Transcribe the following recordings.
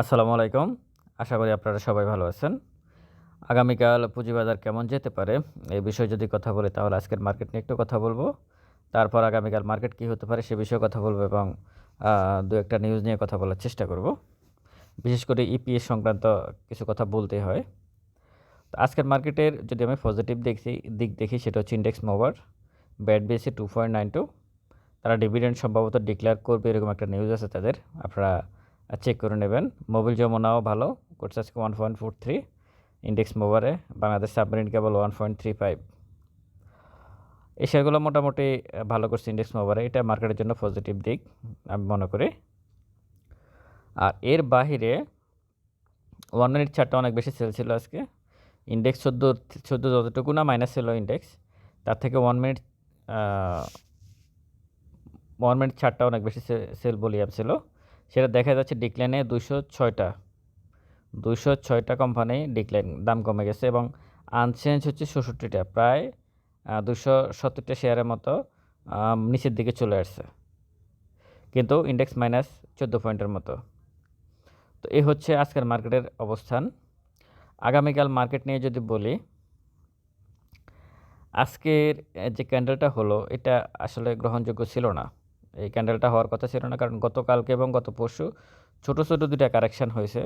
আসসালামু আলাইকুম। আশা করি আপনারা সবাই ভালো আছেন। আগামীকাল পুঁজিবাজার কেমন যেতে পারে এই বিষয়ে যদি কথা বলি, তাহলে আজকের মার্কেট নিয়ে একটু কথা বলব। তারপর আগামীকাল মার্কেট কী হতে পারে সে বিষয়ে কথা বলব এবং দু একটা নিউজ নিয়ে কথা বলার চেষ্টা করব। বিশেষ করে ইপিএস সংক্রান্ত কিছু কথা বলতে হয়। তো আজকের মার্কেটের যদি আমি পজিটিভ দেখছি দিক দেখি, সেটা হচ্ছে ইন্ডেক্স মোভার ব্যাট বেসে টু পয়েন্ট নাইন টু তারা ডিভিডেন্ড সম্ভবত ডিক্লেয়ার করবে, এরকম একটা নিউজ আছে তাদের। আপনারা চেক করে নেবেন। মোবিল যমুনাও ভালো। করছে আজকে one point four three index মোবারে Bangladesh submarine cable one point three five এই শেয়ারগুলো মোটামুটি ভালো করছে ইন্ডেক্স মোবারে এটা মার্কেটের জন্য পজিটিভ দিক, আমি মনে করি। আর এর বাহিরে ওয়ান মিনিট চারটা অনেক বেশি সেল ছিল আজকে। ইন্ডেক্স চোদ্দ চোদ্দ যতটুকু না মাইনাস ছিল ইন্ডেক্স তার থেকে ওয়ান মিনিট ওয়ান মিনিট চারটা অনেক বেশি সেল ভলিউম ছিল। সেটা দেখা যাচ্ছে ডিক্লাইনে দুশো ছয়টা। দুশো ছয়টা কোম্পানি ডিক্লাইন দাম কমে গেছে এবং আনচেঞ্জ হচ্ছে ষষট্টিটা। প্রায় দুশো সত্তরটা শেয়ারের মতো নিচের দিকে চলে আসছে। কিন্তু ইন্ডেক্স মাইনাস চোদ্দ পয়েন্টের মতো। তো এই হচ্ছে আজকের মার্কেটের অবস্থান। আগামীকাল মার্কেট নিয়ে যদি বলি, আজকের যে ক্যান্ডেলটা হলো, এটা আসলে গ্রহণযোগ্য ছিল না। এই ক্যান্ডেলটা হওয়ার কথা ছিল না, কারণ গতকালকে এবং গত পরশু ছোটো ছোটো দুটা কারেকশান হয়েছে।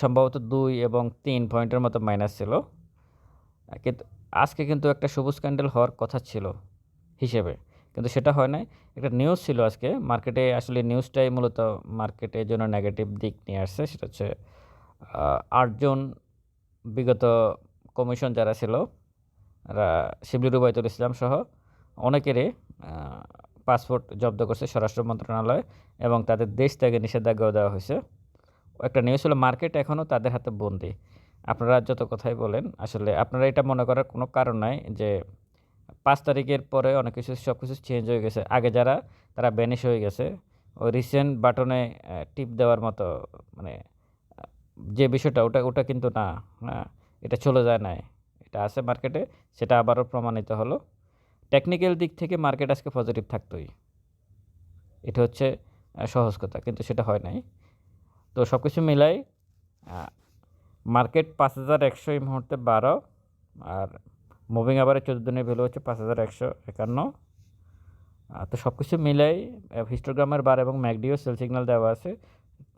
সম্ভবত দুই এবং তিন পয়েন্টের মতো মাইনাস ছিল। কিন্তু আজকে কিন্তু একটা সবুজ ক্যান্ডেল হওয়ার কথা ছিল হিসেবে, কিন্তু সেটা হয় নাই। একটা নিউজ ছিল আজকে মার্কেটে আসলে নিউজটাই মূলত মার্কেটের জন্য নেগেটিভ দিক নিয়ে আসছে, সেটা হচ্ছে আটজন বিগত কমিশন যারা ছিল শিবলি রুবাইতুল ইসলাম সহ অনেকেরই পাসপোর্ট জব্দ করছে স্বরাষ্ট্র মন্ত্রণালয় এবং তাদের দেশ থেকে নিষেধাজ্ঞাও দেওয়া হয়েছে। একটা নিউজ হলো, মার্কেট এখনও তাদের হাতে বন্দি। আপনারা যত কথাই বলেন, আসলে আপনারা এটা মনে করার কোনো কারণ নাই যে পাঁচ তারিখের পরে অনেক কিছু সব কিছু চেঞ্জ হয়ে গেছে। আগে যারা, তারা ব্যানিশ হয়ে গেছে। ওই রিসেন্ট বাটনে টিপ দেওয়ার মতো মানে যে বিষয়টা, ওটা ওটা কিন্তু না হ্যাঁ এটা চলে যায় নাই। এটা আছে মার্কেটে সেটা আবারও প্রমাণিত হলো। টেকনিক্যাল দিক থেকে মার্কেট আজকে পজিটিভ থাকতোই। এটা হচ্ছে সহজ কথা, কিন্তু সেটা হয় নাই। তো সব কিছু মিলাই মার্কেট পাঁচ হাজার একশো এই মুহূর্তে বারো, আর মুভিং আবারে চোদ্দ দিনের ভ্যালু হচ্ছে পাঁচ হাজার একশো একান্ন। তো সব কিছু মিলাই হিস্টোগ্রামের বার এবং ম্যাকডিও সেল সিগন্যাল দেওয়া আছে।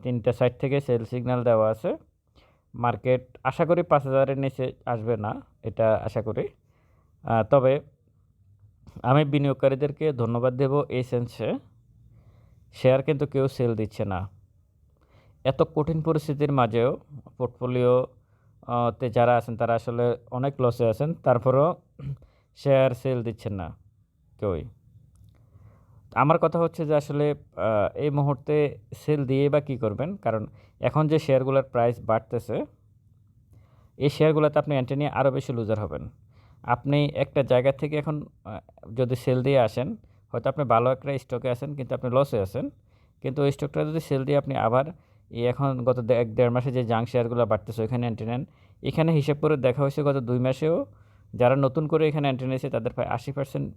তিনটা সাইড থেকে সেল সিগন্যাল দেওয়া আছে। মার্কেট আশা করি পাঁচ হাজারের নিচে আসবে না, এটা আশা করি। তবে আমি বিনিয়োগকারীদেরকে ধন্যবাদ দেব এই সেন্সে শেয়ার কিন্তু কেউ সেল দিচ্ছে না। এত কঠিন পরিস্থিতির মাঝেও পোর্টফোলিও তে যারা আছেন তারা আসলে অনেক লসে আছেন, তারপরেও শেয়ার সেল দিচ্ছেন না কেউই। আমার কথা হচ্ছে যে আসলে এই মুহূর্তে সেল দিয়ে বা কী করবেন? কারণ এখন যে শেয়ারগুলোর প্রাইস বাড়তেছে, এই শেয়ারগুলোতে আপনি এন্ট্রি নিয়ে আরও বেশি লুজার হবেন। আপনি একটা জায়গা থেকে এখন যদি সেল দিয়ে আসেন, হয়তো আপনি ভালো একটা স্টকে আছেন, কিন্তু আপনি লসে আছেন। কিন্তু ওই স্টকটা যদি সেল দিয়ে আপনি আবার, এই এখন গত এক দেড় মাসে যে জাং শেয়ারগুলো বাড়তেছে, ওইখানে এন্ট্রি নেন। এখানে হিসাব করে দেখা হয়েছে গত দুই মাসেও যারা নতুন করে এখানে এন্ট্রি নিয়েছে, তাদের প্রায় আশি পার্সেন্ট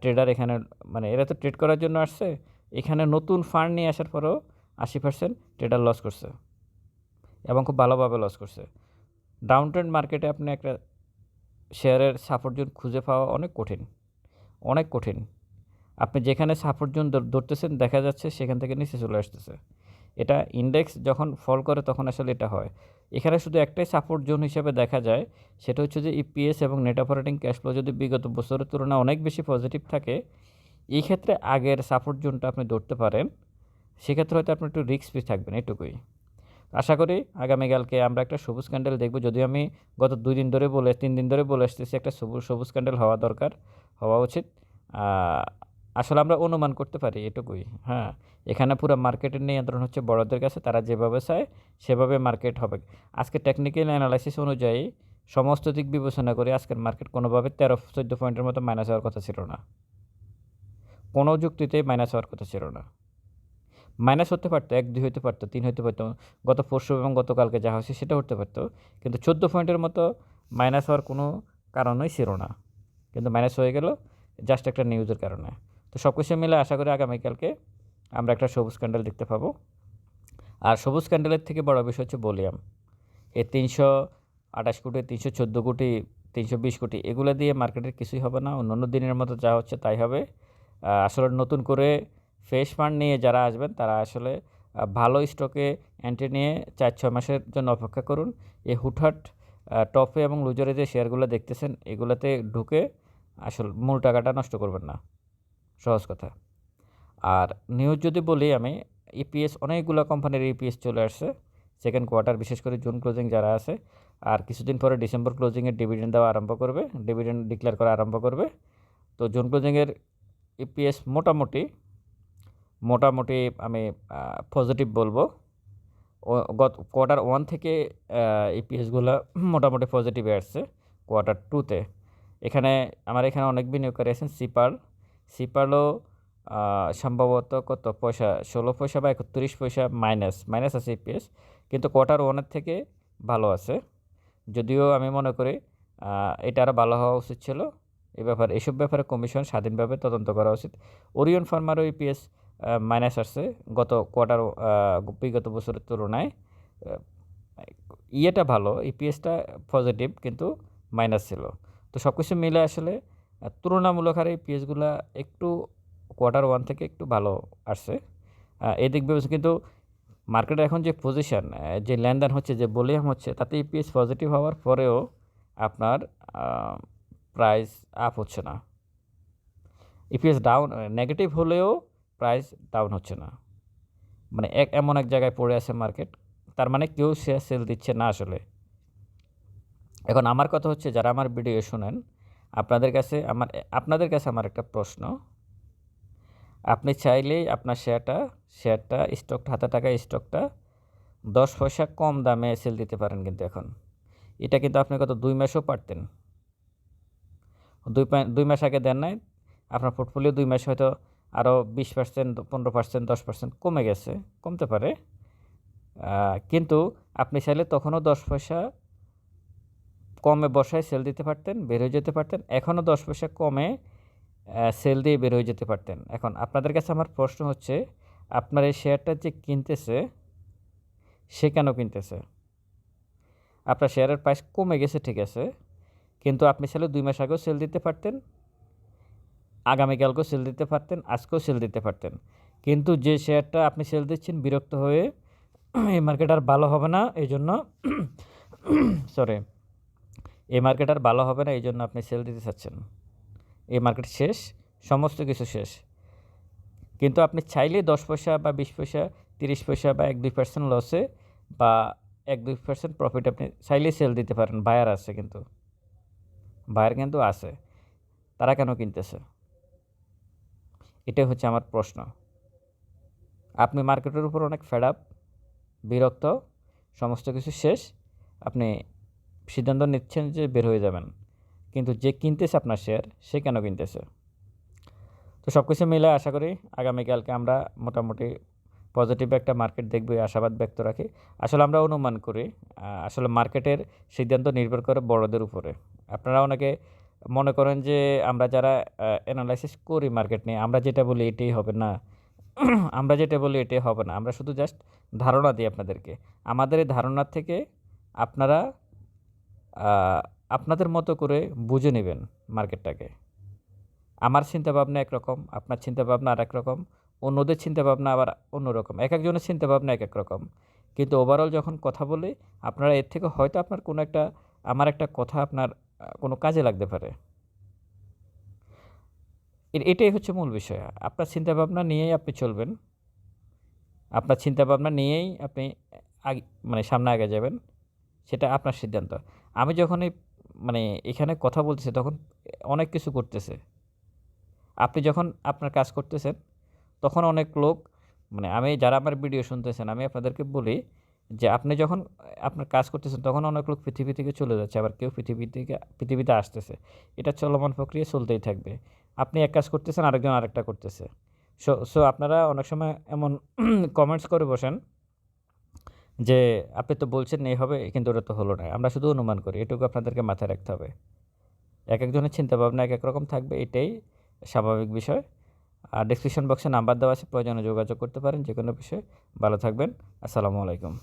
ট্রেডার এখানে মানে এরা তো ট্রেড করার জন্য আসছে। এখানে নতুন ফান্ড নিয়ে আসার পরেও আশি পার্সেন্ট ট্রেডার লস করছে এবং খুব ভালোভাবে লস করছে। ডাউন ট্রেন্ড মার্কেটে আপনি একটা শেয়ারের সাপোর্ট জোন খুঁজে পাওয়া অনেক কঠিন অনেক কঠিন। আপনি যেখানে সাপোর্ট জোন ধর- ধরতেছেন, দেখা যাচ্ছে সেখান থেকে নিচে চলে আসতেছে। এটা ইন্ডেক্স যখন ফল করে তখন আসলে এটা হয়। এখানে শুধু একটাই সাপোর্ট জোন হিসেবে দেখা যায়, সেটা হচ্ছে যে ইপিএস এবং নেট অপারেটিং ক্যাশ ফ্লো যদি বিগত বছরের তুলনায় অনেক বেশি পজিটিভ থাকে, এই ক্ষেত্রে আগের সাপোর্ট জোনটা আপনি ধরতে পারেন। সেক্ষেত্রে হয়তো আপনি একটু রিস্ক ফ্রি থাকবেন, এটুকুই। আশা করি আগামীকালকে আমরা একটা সবুজ ক্যান্ডেল দেখব। যদিও আমি গত দুই দিন ধরে বলে তিন দিন ধরে বলে আসতেছি একটা সবুজ সবুজ ক্যান্ডেল হওয়া দরকার, হওয়া উচিত। আসলে আমরা অনুমান করতে পারি এটুকুই হ্যাঁ। এখানে পুরো মার্কেটের নিয়ন্ত্রণ হচ্ছে বড়দের কাছে, তারা যেভাবে চায় সেভাবে মার্কেট হবে। আজকে টেকনিক্যাল অ্যানালাইসিস অনুযায়ী সমস্ত দিক বিবেচনা করে আজকের মার্কেট কোনোভাবে তেরো চোদ্দ পয়েন্টের মতো মাইনাস হওয়ার কথা ছিল না। কোনো যুক্তিতেই মাইনাস হওয়ার কথা ছিল না। মাইনাস হতে পারতো, এক, দুই হতে পারতো, তিন হতে পারতো, গত পরশু এবং গতকালকে যা হয়েছে সেটা হতে পারতো। কিন্তু চোদ্দ পয়েন্টের মতো মাইনাস হওয়ার কোনো কারণই ছিল না। কিন্তু মাইনাস হয়ে গেল জাস্ট একটা নিউজের কারণে। তো সব কিছু মিলে আশা করি আগামীকালকে আমরা একটা সবুজ ক্যান্ডেল দেখতে পাবো। আর সবুজ ক্যান্ডেলের থেকে বড় বিষয় হচ্ছে ভলিউম। এই তিনশো আঠাশ কোটি, তিনশো চোদ্দ কোটি, তিনশো বিশ কোটি, এগুলো দিয়ে মার্কেটের কিছুই হবে না। অন্য দিনের মতো যা হচ্ছে তাই হবে। আসলে নতুন করে ফ্রেশ ফান্ড নিয়ে যারা আসবেন, তারা আসলে ভালো স্টকে এন্ট্রি নিয়ে চার, ছয় মাসের জন্য অপেক্ষা করুন। এই হুটহাট টপে এবং লুজারে যে শেয়ারগুলো দেখতেছেন, এগুলোতে ঢুকে আসল মূল টাকাটা নষ্ট করবেন না। সহজ কথা। আর নিউজ যদি বলি আমি ইপিএস অনেকগুলো কোম্পানির ইপিএস চলে আসছে। সেকেন্ড কোয়ার্টার বিশেষ করে জুন ক্লোজিং যারা আছে, আর কিছুদিন পরে ডিসেম্বর ক্লোজিংয়ের ডিভিডেন্ড দেওয়া আরম্ভ করবে ডিভিডেন্ড ডিক্লেয়ার করা আরম্ভ করবে। তো জুন ক্লোজিংয়ের ইপিএস মোটামুটি মোটামুটি আমি পজিটিভ বলব। গত কোয়ার্টার ওয়ান থেকে ইপিএসগুলো মোটামুটি পজিটিভে আসছে কোয়ার্টার টুতে এখানে আমার এখানে অনেক বিনিয়োগকারী আছেন সিপার সিপারও সম্ভবত কত পয়সা, ষোলো পয়সা বা একত্রিশ পয়সা মাইনাস মাইনাস আছে ইপিএস কিন্তু কোয়ার্টার ওয়ানের থেকে ভালো আছে। যদিও আমি মনে করি এটা আরও ভালো হওয়া উচিত ছিল। এই ব্যাপারে, এসব ব্যাপারে কমিশন স্বাধীনভাবে তদন্ত করা উচিত। ওরিয়ন ফার্মারও ইপিএস মাইনাস আসছে। গত কোয়ার্টার বিগত বছরের তুলনায় ইয়েটা ভালো ইপিএসটা পজিটিভ কিন্তু মাইনাস ছিল। তো সব কিছু মিলে আসলে তুলনামূলক হারে ইপিএসগুলো একটু কোয়ার্টার ওয়ান থেকে একটু ভালো আসছে। এদিক বিবেচনা কিন্তু মার্কেটে এখন যে পজিশান যে লেনদেন হচ্ছে, যে ভলিউম হচ্ছে, তাতে ইপিএস পজিটিভ হওয়ার পরেও আপনার প্রাইস আপ হচ্ছে না। ইপিএস ডাউন নেগেটিভ হলেও প্রাইস ডাউন হচ্ছে না। মানে এক, এমন এক জায়গায় পড়ে আছে মার্কেট তার মানে কেউ শেয়ার সেল দিচ্ছে না আসলে। এখন আমার কথা হচ্ছে, যারা আমার ভিডিও শোনেন, আপনাদের কাছে আমার, আপনাদের কাছে আমার একটা প্রশ্ন। আপনি চাইলেই আপনার শেয়ারটা শেয়ারটা স্টকটা হাতে টাকা স্টকটা দশ পয়সা কম দামে সেল দিতে পারেন কিন্তু এখন। এটা কিন্তু আপনি কত দুই মাসও পারতেন। দুই দুই মাস আগে দেন নাই, আপনার পোর্টফোলিও দুই মাস হয়তো আরও বিশ পার্সেন্ট পনেরো পার্সেন্ট দশ পার্সেন্ট কমে গেছে, কমতে পারে। কিন্তু আপনি চাইলে তখনও দশ পয়সা কমে বসায় সেল দিতে পারতেন, বের হয়ে যেতে পারতেন। এখনও দশ পয়সা কমে সেল দিয়ে বের হয়ে যেতে পারতেন। এখন আপনাদের কাছে আমার প্রশ্ন হচ্ছে, আপনার এই শেয়ারটা যে কিনতেছে, সে কেন কিনতেছে? আপনার শেয়ারের প্রাইস কমে গেছে, ঠিক আছে। কিন্তু আপনি চাইলে দুই মাস আগেও সেল দিতে পারতেন আগামীকালকেও সেল দিতে পারতেন, আজকেও সেল দিতে পারতেন। কিন্তু যে শেয়ারটা আপনি সেল দিচ্ছেন, বিরক্ত হয়ে এই মার্কেট আর ভালো হবে না, এই জন্য সরি এই মার্কেট আর ভালো হবে না, এই জন্য আপনি সেল দিতে চাচ্ছেন। এই মার্কেট শেষ, সমস্ত কিছু শেষ। কিন্তু আপনি চাইলে দশ পয়সা বা বিশ পয়সা, তিরিশ পয়সা বা এক দুই পার্সেন্ট লসে বা এক দুই পার্সেন্ট প্রফিট আপনি চাইলেই সেল দিতে পারেন। বায়ার আছে কিন্তু। বায়ার কিন্তু আছে। তারা কেন কিনতেছে? এটাই হচ্ছে আমার প্রশ্ন। আপনি মার্কেটের উপর অনেক ফেড আপ বিরক্ত, সমস্ত কিছু শেষ, আপনি সিদ্ধান্ত নিচ্ছেন যে বের হয়ে যাবেন। কিন্তু যে কিনতেছে আপনার শেয়ার সে কেন কিনতেছে? তো সব কিছু মিলে আশা করি আগামীকালকে আমরা মোটামুটি পজিটিভ একটা মার্কেট দেখব আশাবাদ ব্যক্ত রাখি। আসলে আমরা অনুমান করি আসলে মার্কেটের সিদ্ধান্ত নির্ভর করে বড়দের উপরে। আপনারা অনেকে মনে করেন যে আমরা যারা অ্যানালাইসিস করি মার্কেট নিয়ে, আমরা যেটা বলি এটাই হবে না। আমরা যেটা বলি এটাই হবে না। আমরা শুধু জাস্ট ধারণা দিই আপনাদেরকে। আমাদের এই ধারণার থেকে আপনারা আপনাদের মতো করে বুঝে নেবেন মার্কেটটাকে আমার চিন্তাভাবনা একরকম, আপনার চিন্তাভাবনা আর এক রকম, অন্যদের চিন্তাভাবনা আবার অন্যরকম। এক একজনের চিন্তাভাবনা এক এক রকম। কিন্তু ওভারঅল যখন কথা বলি, আপনারা এর থেকে হয়তো আপনার কোনো একটা, আমার একটা কথা আপনার কোনো কাজে লাগতে পারে। এটাই হচ্ছে মূল বিষয়। আপনার চিন্তাভাবনা নিয়েই আপনি চলবেন। আপনার চিন্তাভাবনা নিয়েই আপনি আগে মানে সামনে আগে যাবেন। সেটা আপনার সিদ্ধান্ত। আমি যখন এই মানে এখানে কথা বলতেছি তখন অনেক কিছু করতেছে। আপনি যখন আপনার কাজ করতেছেন, তখন অনেক লোক মানে আমি যারা আমার ভিডিও শুনতেছেন, আমি আপনাদেরকে বলি যে আপনি যখন, আপনার কাজ করতেছেন, তখন অনেক লোক পৃথিবী থেকে চলে যাচ্ছে, আবার কেউ পৃথিবী থেকে, পৃথিবীতে আসতেছে। এটা চলমান প্রক্রিয়া চলতেই থাকবে। আপনি এক কাজ করতেছেন, আরেকজন আরেকটা করতেছে। সো সো আপনারা অনেক সময় এমন কমেন্টস করে বসেন যে, আপনি তো বলছেন এই হবে, কিন্তু ওটা তো হলো না। আমরা শুধু অনুমান করি, এটুকু আপনাদেরকে মাথায় রাখতে হবে। এক একজনের চিন্তাভাবনা এক এক রকম থাকবে, এটাই স্বাভাবিক বিষয়। আর ডিসক্রিপশন বক্সে নাম্বার দেওয়া আছে, প্রয়োজনে যোগাযোগ করতে পারেন যে কোনো বিষয়ে। ভালো থাকবেন, আসসালামু আলাইকুম।